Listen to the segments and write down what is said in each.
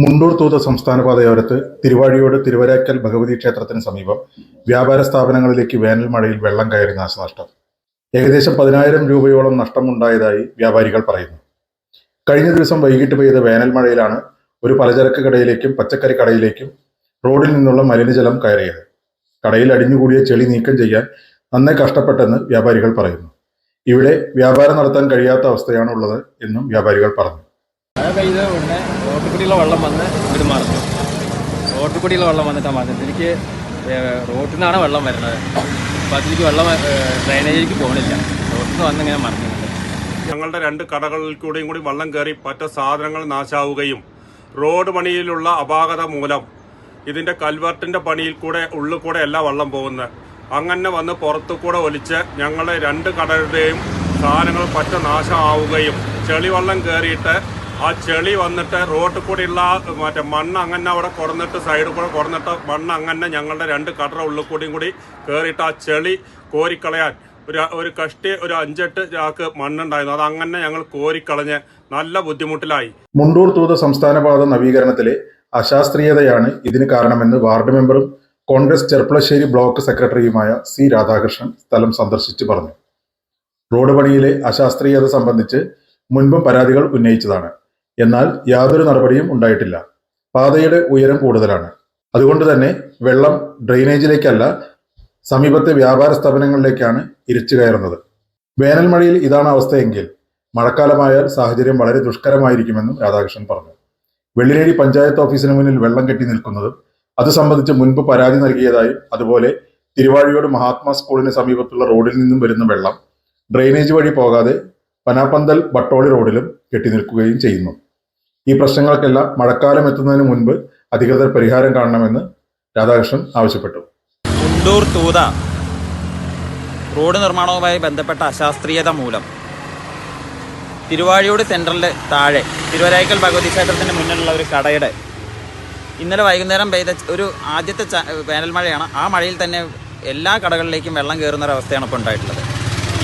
മുണ്ടൂർ തൂത സംസ്ഥാന പാതയോരത്ത് തിരുവാഴിയോട് തിരുവരാക്കൽ ഭഗവതി ക്ഷേത്രത്തിന് സമീപം വ്യാപാര സ്ഥാപനങ്ങളിലേക്ക് വേനൽ മഴയിൽ വെള്ളം കയറി നാശനഷ്ടം. ഏകദേശം പതിനായിരം രൂപയോളം നഷ്ടമുണ്ടായതായി വ്യാപാരികൾ പറയുന്നു. കഴിഞ്ഞ ദിവസം വൈകിട്ട് പെയ്ത വേനൽ മഴയിലാണ് ഒരു പലചരക്ക് കടയിലേക്കും പച്ചക്കറി കടയിലേക്കും റോഡിൽ നിന്നുള്ള മലിനജലം കയറിയത്. കടയിൽ അടിഞ്ഞുകൂടിയ ചെളി നീക്കം ചെയ്യാൻ നന്നേ കഷ്ടപ്പെട്ടെന്ന് വ്യാപാരികൾ പറയുന്നു. ഇവിടെ വ്യാപാരം നടത്താൻ കഴിയാത്ത അവസ്ഥയാണുള്ളത് എന്നും വ്യാപാരികൾ പറഞ്ഞു. മഴ പെയ്ത ഉടനെ വെള്ളം വന്ന് ഇത് മറിഞ്ഞു. റോട്ടിൽ വെള്ളം വന്നിട്ടാണ് മറിഞ്ഞത്. എനിക്ക് റോട്ടിൽ നിന്നാണ് വെള്ളം വരുന്നത്. അപ്പോൾ അതിലേക്ക് വെള്ളം ഡ്രൈനേജിലേക്ക് പോകണില്ല റോട്ടിൽ നിന്ന് വന്ന് ഇങ്ങനെ മറിഞ്ഞിട്ടുണ്ട് ഞങ്ങളുടെ രണ്ട് കടകളിൽ കൂടെയും കൂടി വെള്ളം കയറി പറ്റ സാധനങ്ങൾ നാശാവുകയും റോഡ് പണിയിലുള്ള അപാകത മൂലം ഇതിന്റെ കൽവർട്ടിന്റെ പണിയിൽ കൂടെ ഉള്ളിൽ കൂടെ അല്ല വെള്ളം പോകുന്നത്. അങ്ങനെ വന്ന് പുറത്തു കൂടെ ഒലിച്ച് ഞങ്ങളുടെ രണ്ട് കടകളുടെയും സാധനങ്ങൾ പറ്റ നാശമാവുകയും ചെളിവെള്ളം കയറിയിട്ട് ആ ചെളി വന്നിട്ട് റോട്ടിൽ കൂടിയുള്ള മറ്റേ മണ്ണ് അങ്ങനെ അവിടെ കുറന്നിട്ട് സൈഡ് കൂടെ കുറന്നിട്ട് മണ്ണ് അങ്ങനെ ഞങ്ങളുടെ രണ്ട് കടറ ഉള്ളിൽ കൂടിയും കൂടി കയറിയിട്ട് ആ ചെളി കോരിക്കളയാൻ. ഒരു ഒരു കഷ്ടി ഒരു അഞ്ചെട്ട് ചാക്ക് മണ്ണുണ്ടായിരുന്നു. അത് അങ്ങനെ ഞങ്ങൾ കോരിക്കളഞ്ഞ് നല്ല ബുദ്ധിമുട്ടിലായി. മുണ്ടൂർ തൂത സംസ്ഥാന പാത നവീകരണത്തിലെ അശാസ്ത്രീയതയാണ് ഇതിന് കാരണമെന്ന് വാർഡ് മെമ്പറും കോൺഗ്രസ് ചെർപ്പളശ്ശേരി ബ്ലോക്ക് സെക്രട്ടറിയുമായ സി രാധാകൃഷ്ണൻ സ്ഥലം സന്ദർശിച്ച് പറഞ്ഞു. റോഡ് പണിയിലെ അശാസ്ത്രീയത സംബന്ധിച്ച് മുൻപും പരാതികൾ ഉന്നയിച്ചതാണ്. എന്നാൽ യാതൊരു നടപടിയും ഉണ്ടായിട്ടില്ല. പാതയുടെ ഉയരം കൂടുതലാണ്. അതുകൊണ്ട് തന്നെ വെള്ളം ഡ്രെയിനേജിലേക്കല്ല സമീപത്തെ വ്യാപാര സ്ഥാപനങ്ങളിലേക്കാണ് ഇരിച്ചു കയറുന്നത്. വേനൽ മഴയിൽ ഇതാണ് അവസ്ഥയെങ്കിൽ മഴക്കാലമായാൽ സാഹചര്യം വളരെ ദുഷ്കരമായിരിക്കുമെന്നും രാധാകൃഷ്ണൻ പറഞ്ഞു. വെള്ളിനേഴി പഞ്ചായത്ത് ഓഫീസിന് മുന്നിൽ വെള്ളം കെട്ടി നിൽക്കുന്നതും അത് സംബന്ധിച്ച് മുൻപ് പരാതി നൽകിയതായും അതുപോലെ തിരുവാഴിയോട് മഹാത്മാ സ്കൂളിന് സമീപത്തുള്ള റോഡിൽ നിന്നും വരുന്ന വെള്ളം ഡ്രെയിനേജ് വഴി പോകാതെ പനാപ്പന്തൽ ബട്ടോളി റോഡിലും കെട്ടി നിൽക്കുകയും ചെയ്യുന്നു. ഈ പ്രശ്നങ്ങൾക്കെല്ലാം മഴക്കാലം എത്തുന്നതിന് മുൻപ് അധികൃതർ പരിഹാരം കാണണമെന്ന് രാധാകൃഷ്ണൻ ആവശ്യപ്പെട്ടു. മുണ്ടൂർ തൂത റോഡ് നിർമ്മാണവുമായി ബന്ധപ്പെട്ട അശാസ്ത്രീയത മൂലം. തിരുവാഴിയോട് സെൻട്രലിന്റെ താഴെ തിരുവരായ്ക്കൽ ഭഗവതി ക്ഷേത്രത്തിന് മുന്നിലുള്ള ഒരു കടയുടെ ഇന്നലെ വൈകുന്നേരം പെയ്ത ഒരു ആദ്യത്തെ വേനൽ മഴയാണ്. ആ മഴയിൽ തന്നെ എല്ലാ കടകളിലേക്കും വെള്ളം കയറുന്ന ഒരു അവസ്ഥയാണ് ഇപ്പോൾ ഉണ്ടായിട്ടുള്ളത്.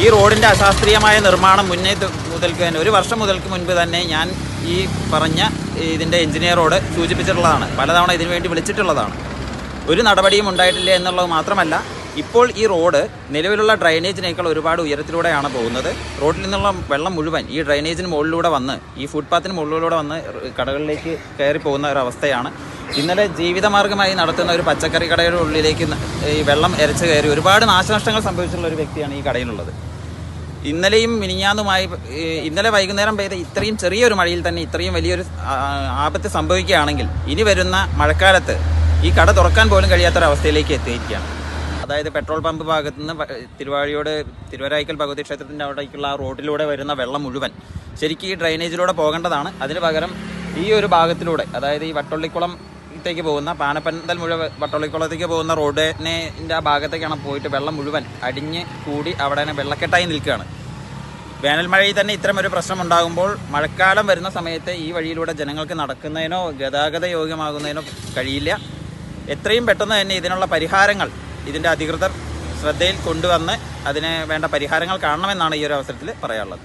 ഈ റോഡിന്റെ അശാസ്ത്രീയമായ നിർമ്മാണം മുന്നേ മുതൽക്ക് തന്നെ ഒരു വർഷം മുതൽക്ക് മുൻപ് തന്നെ ഞാൻ ഈ പറഞ്ഞ ഇതിന്റെ എഞ്ചിനീയറോട് സൂചിപ്പിച്ചിട്ടുള്ളതാണ്. പലതവണ ഇതിനു വേണ്ടി വിളിച്ചിട്ടുള്ളതാണ്. ഒരു നടപടിയും ഉണ്ടായിട്ടില്ല എന്നുള്ളത് മാത്രമല്ല ഇപ്പോൾ ഈ റോഡ് നിലവിലുള്ള ഡ്രൈനേജിനേക്കാൾ ഒരുപാട് ഉയരത്തിലൂടെയാണ് പോകുന്നത്. റോഡിൽ നിന്നുള്ള വെള്ളം മുഴുവൻ ഈ ഡ്രൈനേജിന് മുകളിലൂടെ വന്ന് ഈ ഫുട്പാത്തിന് മുകളിലൂടെ വന്ന് കടകളിലേക്ക് കയറി പോകുന്ന ഒരു അവസ്ഥയാണ്. ഇന്നലെ ജീവിതമാർഗമായി നടത്തുന്ന ഒരു പച്ചക്കറി കടയുടെ ഉള്ളിലേക്ക് ഈ വെള്ളം എരച്ച് കയറി ഒരുപാട് നാശനഷ്ടങ്ങൾ സംഭവിച്ചിട്ടുള്ള ഒരു വ്യക്തിയാണ് ഈ കടയിലുള്ളത്. ഇന്നലെയും മിനിഞ്ഞാന്നുമായി ഇന്നലെ വൈകുന്നേരം പെയ്ത ഇത്രയും ചെറിയൊരു മഴയിൽ തന്നെ ഇത്രയും വലിയൊരു ആപത്ത് സംഭവിക്കുകയാണെങ്കിൽ ഇനി വരുന്ന മഴക്കാലത്ത് ഈ കട തുറക്കാൻ പോലും കഴിയാത്തൊരവസ്ഥയിലേക്ക് എത്തിയിരിക്കുകയാണ്. അതായത് പെട്രോൾ പമ്പ് ഭാഗത്തു നിന്ന് തിരുവാഴിയോട് തിരുവരായ്ക്കൽ ഭഗവതി ക്ഷേത്രത്തിന്റെ അവിടേക്കുള്ള ആ റോഡിലൂടെ വരുന്ന വെള്ളം മുഴുവൻ ശരിക്കും ഈ ഡ്രൈനേജിലൂടെ പോകേണ്ടതാണ്. അതിന് പകരം ഈ ഒരു ഭാഗത്തിലൂടെ അതായത് ഈ വട്ടൊള്ളിക്കുളം ത്തേക്ക് പോകുന്ന പാനപ്പന്തൽ മുഴുവൻ വട്ടോളിക്കുളത്തേക്ക് പോകുന്ന റോഡിനെ ആ ഭാഗത്തേക്കാണ് പോയിട്ട് വെള്ളം മുഴുവൻ അടിഞ്ഞ് കൂടി അവിടെ വെള്ളക്കെട്ടായി നിൽക്കുകയാണ്. വേനൽ മഴയിൽ തന്നെ ഇത്തരം ഒരു പ്രശ്നം ഉണ്ടാകുമ്പോൾ മഴക്കാലം വരുന്ന സമയത്ത് ഈ വഴിയിലൂടെ ജനങ്ങൾക്ക് നടക്കുന്നതിനോ ഗതാഗത യോഗ്യമാകുന്നതിനോ കഴിയില്ല. എത്രയും പെട്ടെന്ന് തന്നെ ഇതിനുള്ള പരിഹാരങ്ങൾ ഇതിന്റെ അധികൃതർ ശ്രദ്ധയിൽ കൊണ്ടുവന്ന് അതിന് വേണ്ട പരിഹാരങ്ങൾ കാണണമെന്നാണ് ഈ ഒരു അവസരത്തിൽ പറയാനുള്ളത്.